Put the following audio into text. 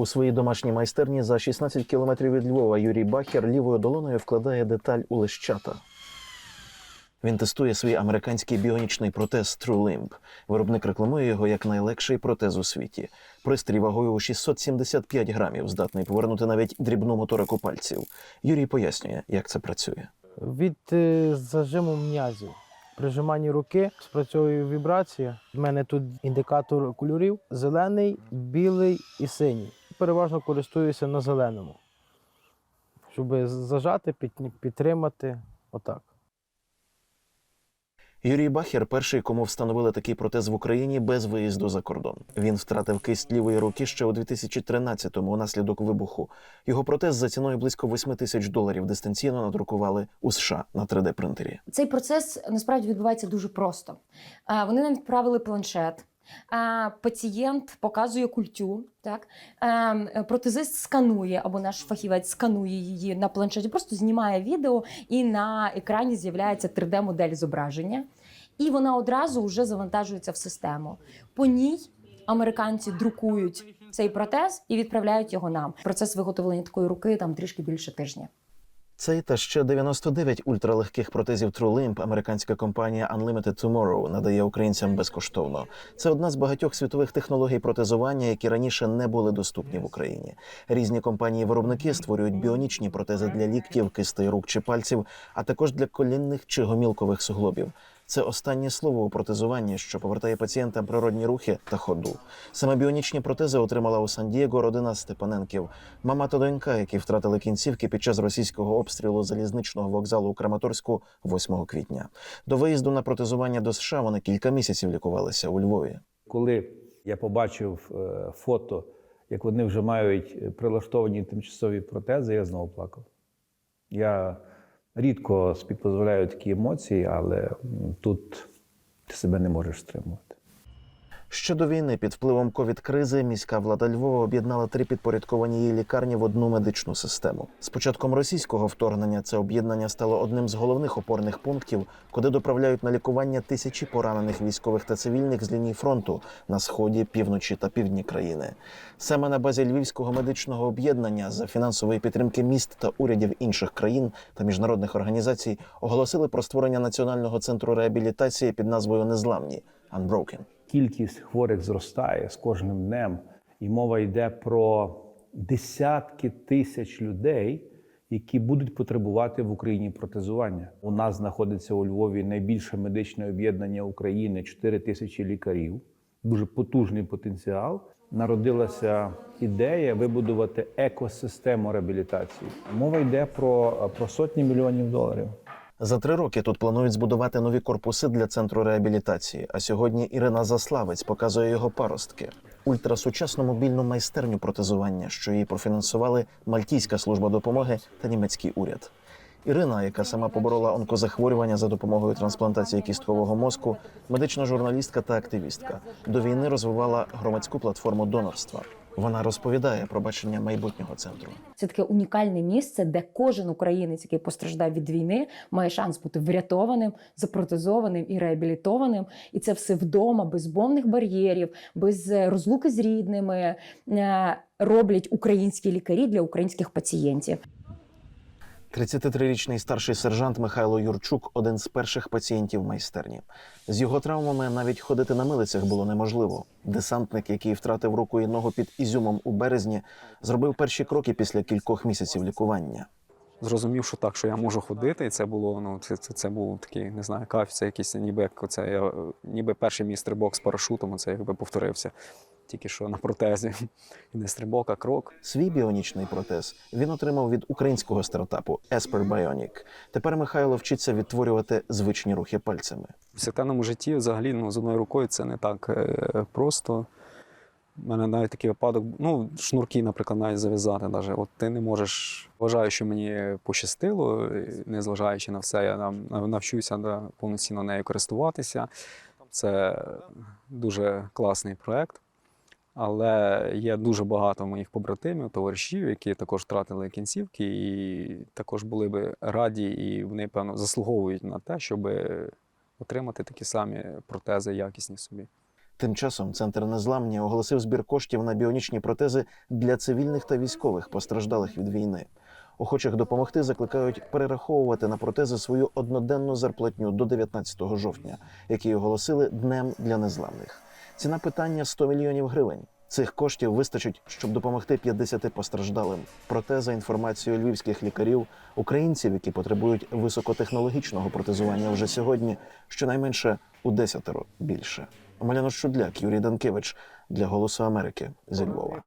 У своїй домашній майстерні за 16 кілометрів від Львова Юрій Бахер лівою долоною вкладає деталь у лищата. Він тестує свій американський біонічний протез TrueLimb. Виробник рекламує його як найлегший протез у світі. Пристрій вагою у 675 грамів, здатний повернути навіть дрібну моторику пальців. Юрій пояснює, як це працює. Від е, зажиму м'язів. Прижиманні руки спрацьовує вібрація. У мене тут індикатор кольорів: зелений, білий і синій. Переважно користуюся на зеленому, щоб зажати, під- підтримати. Отак. Юрій Бахер перший, кому встановили такий протез в Україні без виїзду за кордон. Він втратив кисть лівої руки ще у 2013-му унаслідок вибуху. Його протез за ціною близько 8 тисяч доларів дистанційно надрукували у США на 3D принтері. Цей процес насправді відбувається дуже просто. Вони нам відправили планшет. Пацієнт показує культю, так Ем, протезист сканує або наш фахівець сканує її на планшеті, просто знімає відео, і на екрані з'являється 3D-модель зображення, і вона одразу вже завантажується в систему. По ній американці друкують цей протез і відправляють його нам. Процес виготовлення такої руки там трішки більше тижня. Цей та ще 99 ультралегких протезів TrueLimp американська компанія Unlimited Tomorrow надає українцям безкоштовно. Це одна з багатьох світових технологій протезування, які раніше не були доступні в Україні. Різні компанії-виробники створюють біонічні протези для ліктів, кистей рук чи пальців, а також для колінних чи гомілкових суглобів. Це останнє слово у протезуванні, що повертає пацієнтам природні рухи та ходу. Саме біонічні протези отримала у Сан-Дієго родина Степаненків. Мама та донька, які втратили кінцівки під час російського обстрілу залізничного вокзалу у Краматорську 8 квітня. До виїзду на протезування до США вони кілька місяців лікувалися у Львові. Коли я побачив е, фото, як вони вже мають прилаштовані тимчасові протези, я знову плакав. Я рідко співпозволяють такі емоції, але тут ти себе не можеш стримувати. Ще до війни під впливом ковід-кризи міська влада Львова об'єднала три підпорядковані її лікарні в одну медичну систему. З початком російського вторгнення це об'єднання стало одним з головних опорних пунктів, куди доправляють на лікування тисячі поранених військових та цивільних з ліній фронту на сході, півночі та півдні країни. Саме на базі Львівського медичного об'єднання за фінансової підтримки міст та урядів інших країн та міжнародних організацій оголосили про створення національного центру реабілітації під назвою Незламні Unbroken. Кількість хворих зростає з кожним днем, і мова йде про десятки тисяч людей, які будуть потребувати в Україні протезування. У нас знаходиться у Львові найбільше медичне об'єднання України 4 тисячі лікарів. Дуже потужний потенціал. Народилася ідея вибудувати екосистему реабілітації. Мова йде про, про сотні мільйонів доларів. За три роки тут планують збудувати нові корпуси для центру реабілітації. А сьогодні Ірина Заславець показує його паростки. Ультрасучасну мобільну майстерню протезування, що її профінансували Мальтійська служба допомоги та німецький уряд. Ірина, яка сама поборола онкозахворювання за допомогою трансплантації кісткового мозку, медична журналістка та активістка, до війни розвивала громадську платформу донорства. Вона розповідає про бачення майбутнього центру. Це таке унікальне місце, де кожен українець, який постраждав від війни, має шанс бути врятованим, запротезованим і реабілітованим. І це все вдома, без бомних бар'єрів, без е, розлуки з рідними. е, Роблять українські лікарі для українських пацієнтів. 33-річний старший сержант Михайло Юрчук один з перших пацієнтів майстерні. З його травмами навіть ходити на милицях було неможливо. Десантник, який втратив руку і ногу під Ізюмом у березні, зробив перші кроки після кількох місяців лікування. зрозумів, що так, що я можу ходити, і це було ну це, це, це був такий, не знаю, кайф, це якийсь ніби як оце я ніби перший мій стрибок з парашутом, це якби повторився. Тільки що на протезі. І не стрибок, а крок. Свій біонічний протез він отримав від українського стартапу Esper Bionic. Тепер Михайло вчиться відтворювати звичні рухи пальцями. В повсякденному житті взагалі ну, з одною рукою це не так е, просто. У мене навіть такий випадок, ну, шнурки, наприклад, навіть зав'язати. Навіть. От ти не можеш. Вважаю, що мені пощастило, незважаючи на все, я нам- навчуся да, повноцінно нею користуватися. Це дуже класний проект. Але є дуже багато моїх побратимів, товаришів, які також втратили кінцівки, і також були би раді, і вони, певно, заслуговують на те, щоб отримати такі самі протези якісні собі. Тим часом центр незламні оголосив збір коштів на біонічні протези для цивільних та військових постраждалих від війни. Охочих допомогти закликають перераховувати на протези свою одноденну зарплатню до 19 жовтня, який оголосили днем для незламних. Ціна питання 100 мільйонів гривень. Цих коштів вистачить, щоб допомогти 50 постраждалим. Проте, за інформацією львівських лікарів, українців, які потребують високотехнологічного протезування вже сьогодні, щонайменше у десятеро більше. Омеляно Шудляк, Юрій Данкевич для Голосу Америки зі Львова.